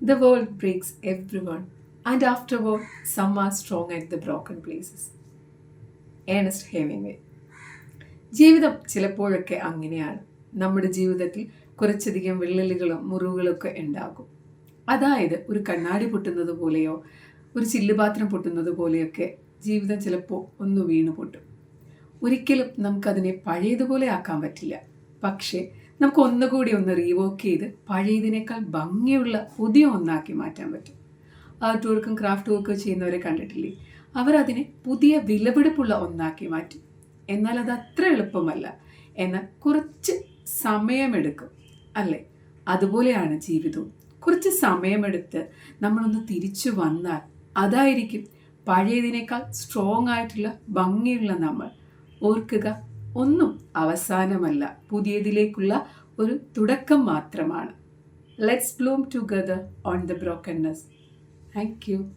The world breaks everyone, and afterward, some are strong at the broken places. Ernest Hemingway ജീവിതം ചിലപ്പോഴൊക്കെ അങ്ങനെയാണ്. നമ്മുടെ ജീവിതത്തിൽ കുറച്ചധികം വിള്ളലുകളും മുറിവുകളൊക്കെ ഉണ്ടാകും. അതായത് ഒരു കണ്ണാടി പൊട്ടുന്നത് പോലെയോ ഒരു ചില്ലുപാത്രം പൊട്ടുന്നത് പോലെയൊക്കെ ജീവിതം ചിലപ്പോൾ ഒന്ന് വീണു പൊട്ടും ഒരിക്കലും നമുക്കതിനെ പഴയതുപോലെ ആക്കാൻ പറ്റില്ല. പക്ഷേ നമുക്ക് ഒന്നുകൂടി ഒന്ന് റീവോക്ക് ചെയ്ത് പഴയതിനേക്കാൾ ഭംഗിയുള്ള പുതിയ ഒന്നാക്കി മാറ്റാൻ പറ്റും. ആർട്ട് വർക്കും ക്രാഫ്റ്റ് വർക്കും ചെയ്യുന്നവരെ കണ്ടിട്ടില്ലേ? അവരതിനെ പുതിയ വിലപിടിപ്പുള്ള ഒന്നാക്കി മാറ്റും. എന്നാൽ അത് അത്ര എളുപ്പമല്ല. എന്നാൽ കുറച്ച് സമയമെടുക്കും. അല്ലേ? അതുപോലെയാണ് ജീവിതവും. കുറച്ച് സമയമെടുത്ത് നമ്മളൊന്ന് തിരിച്ചു വന്നാൽ അതായിരിക്കും പഴയതിനേക്കാൾ സ്ട്രോങ് ആയിട്ടുള്ള ഭംഗിയുള്ള നമ്മൾ. ഓർക്കുക ഒന്നും അവസാനമല്ല. പുതിയതിലേക്കുള്ള ഒരു തുടക്കം മാത്രമാണ്. Let's bloom together on the brokenness thank you